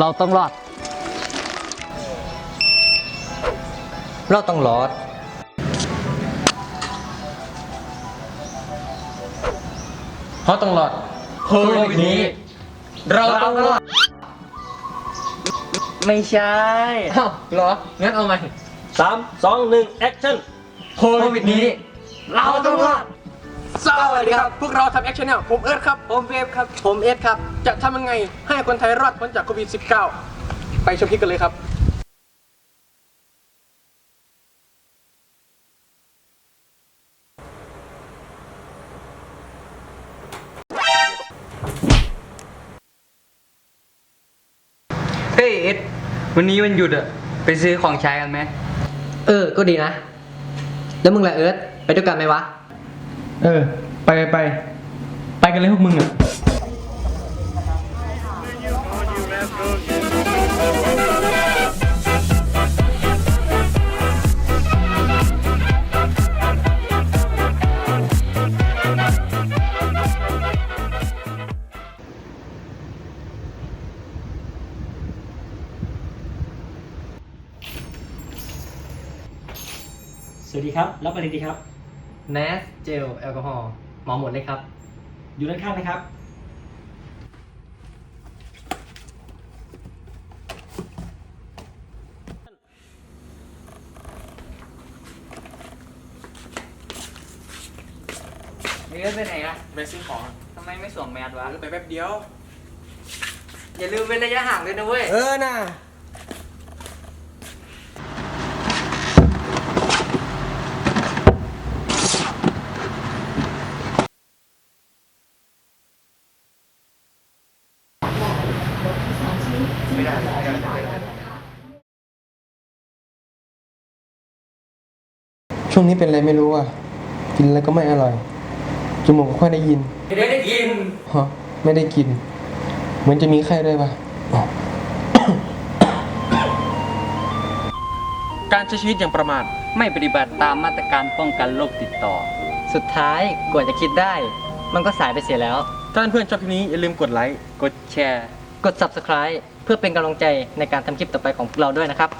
เราต้องรอด เราต้องรอดเขาต้องรอดโควิดนี้ เราต้องรอด ไม่ใช่อ้าวเหรอ งั้นเอาใหม่สามสองหนึ่งแอคชั่นโควิดนี้ เราต้องรอด สวัสดีครับ พวกเราทำแอคชั่นแนลผมเอิร์ธครับ ผมเวฟครับ ผมเอสครับ จะทำยังไงให้คนไทยรอดพ้นจากโควิด -19 ไปชมคลิปกันเลยครับเฮ้ยเอ็ดวันนี้วันหยุดอะไปซื้อของใช้กันไหม เออ ก็ดีนะ แล้วมึงล่ะเอิร์ธไปด้วยกันไหมวะ เออ ไปไปไป ไปกันเลยพวกมึงอะ วัสดีครับ รับอะไรดีครับแมสเจลแอลกอฮอล์หมอหมดเลยครับ อยู่ด้านข้างนะครับเอ็ดไปไหนอะไปซื้อของทำไมไม่สวมแมสวะ ไปแป๊บเดียว อย่าลืมเว้นระยะห่างด้วยนะเว้ย เออน่ะ ช่วงนี้เป็นอะไรไม่รู้อะ กินแล้วก็ไม่อร่อย จมูกก็ค่อยได้ยิน ไม่ได้กินฮะไม่ได้กิน เหมือนจะมีไข้ด้วยป่ะอ๋อการใช้ชีวิตอย่างประมาทไม่ปฏิบัติตามมาตรการป้องกันโรคติดต่อ สุดท้ายกว่าจะคิดได้ มันก็สายไปเสียแล้ว ถ้าเพื่อนๆชอบคลิปนี้อย่าลืมกดไลค์ กดแชร์ กด subscribe เพื่อเป็นกำลังใจในการทำคลิปต่อไปของพวกเราด้วยนะครับ